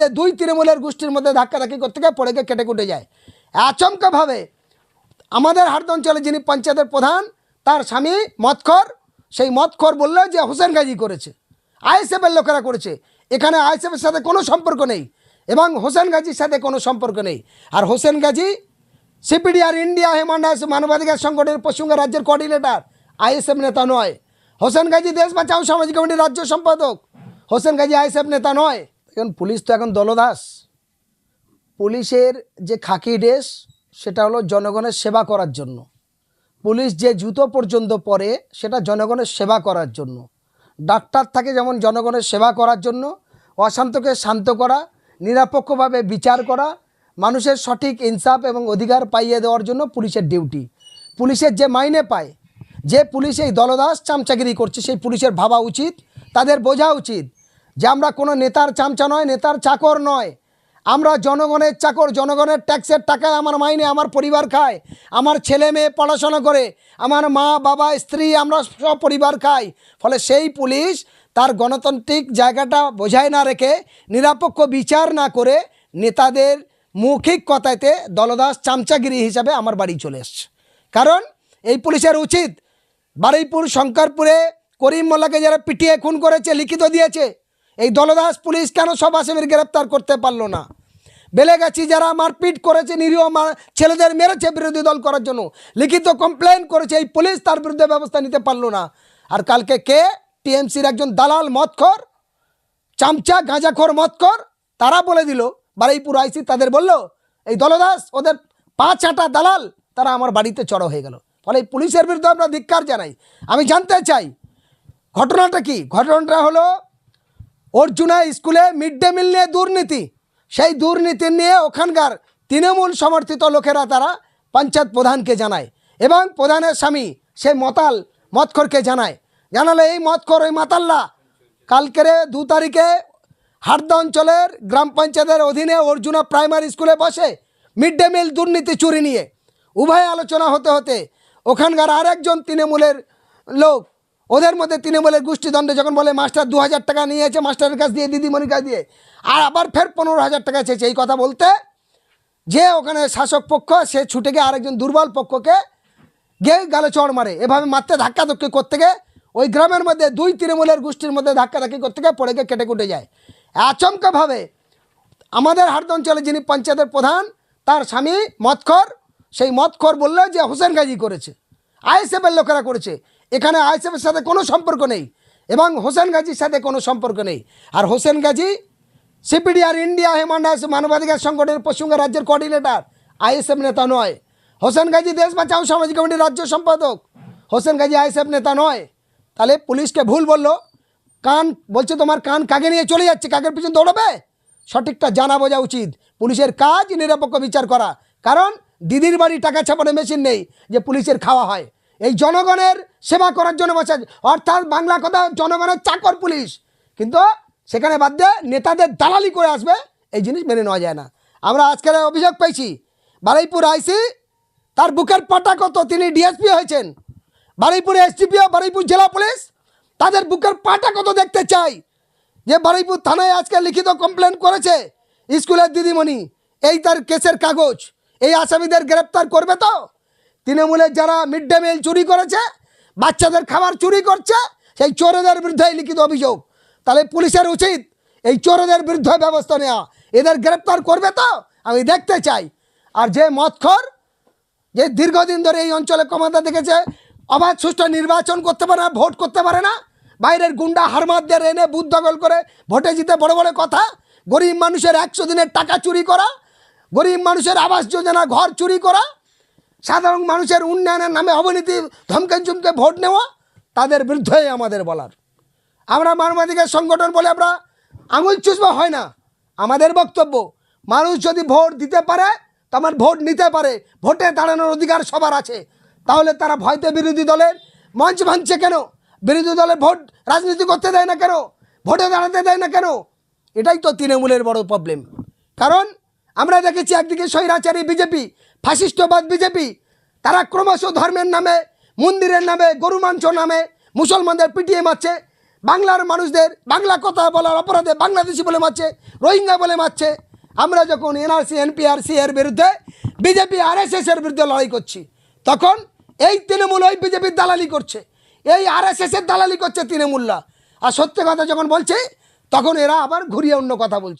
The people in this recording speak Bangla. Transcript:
দুই তৃণমূলের গোষ্ঠীর মধ্যে ধাক্কাধাক্কি করতে গিয়ে পড়ে গিয়ে কেটে কুটে যায়। আচমকাভাবে আমাদের হাট অঞ্চলে যিনি পঞ্চায়েতের প্রধান, তার স্বামী মৎখর, সেই মৎখর বলল যে হোসেন গাজী করেছে, আইএসএফের লোকেরা করেছে। এখানে আইএসএফের সাথে কোনো সম্পর্ক নেই এবং হোসেন গাজীর সাথে কোনো সম্পর্ক নেই। আর Hossain Gazi CPDR India human rights মানবাধিকার সংগঠনের পশ্চিমবঙ্গ রাজ্যের কোঅর্ডিনেটর, আইএসএফ নেতা নয়। হোসেন গাজী দেশ বাঁচাও, সামাজিক কমিটির রাজ্য সম্পাদক। হোসেন গাজী আইএসএফ নেতা নয়। এখন পুলিশ তো এখন দলদাস। পুলিশের যে খাকি ড্রেস, সেটা হলো জনগণের সেবা করার জন্য। পুলিশ যে জুতো পর্যন্ত পরে, সেটা জনগণের সেবা করার জন্য। ডাক্তার থাকে যেমন জনগণের সেবা করার জন্য, অশান্তকে শান্ত করা, নিরপেক্ষভাবে বিচার করা, মানুষের সঠিক ইনসাফ এবং অধিকার পাইয়ে দেওয়ার জন্য পুলিশের ডিউটি। পুলিশের যে মাইনে পায়, যে পুলিশ এই দলদাস চামচাগিরি করছে, সেই পুলিশের ভাবা উচিত, তাদের বোঝা উচিত যে আমরা কোনো নেতার চামচা নয়, নেতার চাকর নয়। আমরা জনগণের চাকর, জনগণের ট্যাক্সের টাকায় আমার মাইনে, আমার পরিবার খায়, আমার ছেলে মেয়ে পড়াশোনা করে, আমার মা, বাবা, স্ত্রী আমরা সব পরিবার খাই। ফলে সেই পুলিশ তার গণতান্ত্রিক জায়গাটা বোঝায় না রেখে, নিরপেক্ষ বিচার না করে নেতাদের মৌখিক কথাতে দলদাস চামচাগিরি হিসাবে আমার বাড়ি চলে এসছে। কারণ এই পুলিশের উচিত বারুইপুর, শঙ্করপুরে করিম মোল্লাকে যারা পিটিয়ে খুন করেছে, লিখিত দিয়েছে এই দলদাস পুলিশ কেন সব আসামির গ্রেপ্তার করতে পারল না? বেলেগাছি যারা মারপিট করেছে, নিরীহ ছেলেদের মেরেছে বিরোধী দল করার জন্য। লিখিত কমপ্লেন করেছে, এই পুলিশ তার বিরুদ্ধে ব্যবস্থা নিতে পারল না। আর কালকে কে? টিএমসির একজন দালাল মদখর, চামচা গাঁজাখোর মদখর, তারা বলে দিল, বারুইপুর আইসি তাদের বলল, এই দলদাস, ওদের পাঁচ আটা দালাল, তারা আমার বাড়িতে চড়ো হয়ে গেল। ফলে পুলিশের বিরুদ্ধে আমরা ধিক্কার জানাই। আমি জানতে চাই, ঘটনাটা কি? ঘটনাটা হলো অর্জুনা স্কুলে মিড ডে মিল নিয়ে দুর্নীতি। সেই দুর্নীতি নিয়ে ওখানকার তৃণমূল সমর্থিত লোকেরা তারা পঞ্চায়েত প্রধানকে জানায় এবং প্রধানের স্বামী সেই মতাল মৎখরকে জানায়। জানালে এই মৎখর ওই মাতাল্লা কালকেরে দু তারিখে হারদা অঞ্চলের গ্রাম পঞ্চায়েতের অধীনে অর্জুনা প্রাইমারি স্কুলে বসে মিড ডে মিল দুর্নীতি চুরি নিয়ে উভয় আলোচনা হতে হতে ওখানকার আরেকজন তৃণমূলের লোক ওদের মধ্যে তৃণমূলের গোষ্ঠীদ্বন্দ্বে যখন বলে, মাস্টার দু হাজার টাকা নিয়েছে মাস্টারের কাছ দিয়ে, দিদিমণির কাছ দিয়ে। আর আবার ফের পনেরো হাজার টাকা চেয়েছে। এই কথা বলতে যে ওখানে শাসক পক্ষ, সে ছুটে গিয়ে আরেকজন দুর্বল পক্ষকে গিয়ে গালে চড় মারে। এভাবে মারতে ধাক্কাধক্কি করতে গিয়ে ওই গ্রামের মধ্যে দুই তৃণমূলের গোষ্ঠীর মধ্যে ধাক্কাধাক্কি করতে গিয়ে পড়ে গিয়ে কেটে কুটে যায়। আচমকাভাবে আমাদের হাট অঞ্চলে যিনি পঞ্চায়েতের প্রধান, তার স্বামী মৎখর, সেই মৎখর বলল যে, হোসেন গাজী করেছে। আইএসএফের লোকেরা করেছে। এখানে আইএসএফের সাথে কোনো সম্পর্ক নেই এবং হোসেন গাজীর সাথে কোনো সম্পর্ক নেই। আর Hossain Gazi CPDR India human rights মানবাধিকার সংগঠনের পশ্চিমবঙ্গ রাজ্যের কোঅর্ডিনেটর, আইএসএফ নেতা নয়। হোসেন গাজী দেশ বাঁচাও সামাজিক কমিটির রাজ্য সম্পাদক। হোসেন গাজী আইএসএফ নেতা নয়। তাহলে পুলিশকে ভুল বলল। কান বলছে তোমার কান কাকে নিয়ে চলে যাচ্ছে? কাকের পিছনে দৌড়াবে? সঠিকটা জানা বোঝা উচিত। পুলিশের কাজ নিরপেক্ষ বিচার করা। কারণ দিদির বাড়ি টাকা ছাপানো মেশিন নেই যে পুলিশের খাওয়া হয়। এই জনগণের সেবা করার জন্য বসে। অর্থাৎ বাংলা কথা, জনগণের চাকর পুলিশ। কিন্তু সেখানে বাদ দিয়ে নেতাদের দালালি করে আসবে, এই জিনিস মেনে নেওয়া যায় না। আমরা আজকের অভিযোগ পেয়েছি, বারুইপুর আইসি, তার বুকের পাটা কত তিনি ডিএসপি হয়েছেন। বারুইপুরে এসডিপিও বারুইপুর জেলা পুলিশ, তাদের বুকের পাটা কত দেখতে চাই। যে বারুইপুর থানায় আজকে লিখিত কমপ্লেন করেছে স্কুলের দিদিমণি, এই তার কেসের কাগজ, এই আসামিদের গ্রেপ্তার করবে তো? তৃণমূলের যারা মিড ডে মিল চুরি করেছে, বাচ্চাদের খাবার চুরি করছে, সেই চোরেদের বিরুদ্ধে লিখিত অভিযোগ। তাহলে পুলিশের উচিত এই চোরেদের বিরুদ্ধে ব্যবস্থা নেওয়া। এদের গ্রেপ্তার করবে তো? আমি দেখতে চাই। আর যে মৎখর যে দীর্ঘদিন ধরে এই অঞ্চলে ক্ষমতা দেখেছে, অবাধ সুষ্ঠু নির্বাচন করতে পারে না, ভোট করতে পারে না, বাইরের গুন্ডা হারমাদদের এনে বুথ দখল করে ভোটে জিতে বড় বড় কথা, গরিব মানুষের একশো দিনের টাকা চুরি করা, গরিব মানুষের আবাস যোজনা ঘর চুরি করা সাধারণ মানুষের উন্নয়নের নামে অবনীতি ধমকে চুমকে ভোট নেওয়া তাদের বিরুদ্ধেই আমাদের বলার। আমরা মানবাধিকার সংগঠন বলে আমরা আঙুল চুষবা, হয় না। আমাদের বক্তব্য, মানুষ যদি ভোট দিতে পারে, তো আমার ভোট নিতে পারে। ভোটে দাঁড়ানোর অধিকার সবার আছে। তাহলে তারা ভয়তে বিরোধী দলের মঞ্চ ভাঙছে কেন? বিরোধী দলের ভোট রাজনীতি করতে দেয় না কেন? ভোটে দাঁড়াতে দেয় না কেন? এটাই তো তৃণমূলের বড় প্রবলেম কারণ আমরা দেখেছি একদিকে স্বৈরাচারী বিজেপি, ফাসিস্টবাদ বিজেপি, তারা ক্রমশ ধর্মের নামে, মন্দিরের নামে, গরু মাংস নামে মুসলমানদের পিটিয়ে মারছে। বাংলার মানুষদের, বাংলা কথা বলার অপরাধে বাংলাদেশি বলে মারছে, রোহিঙ্গা বলে মারছে। আমরা যখন এনআরসি, এনপিআরসি এর বিরুদ্ধে, বিজেপি, আরএসএস এর বিরুদ্ধে লড়াই করছি, তখন এই তৃণমূল ওই বিজেপির দালালি করছে। এই আরএসএস এর দালালি করছে তৃণমূলরা। আর সত্যি কথা যখন বলছে, তখন এরা আবার ঘুরিয়ে অন্য কথা বলছে।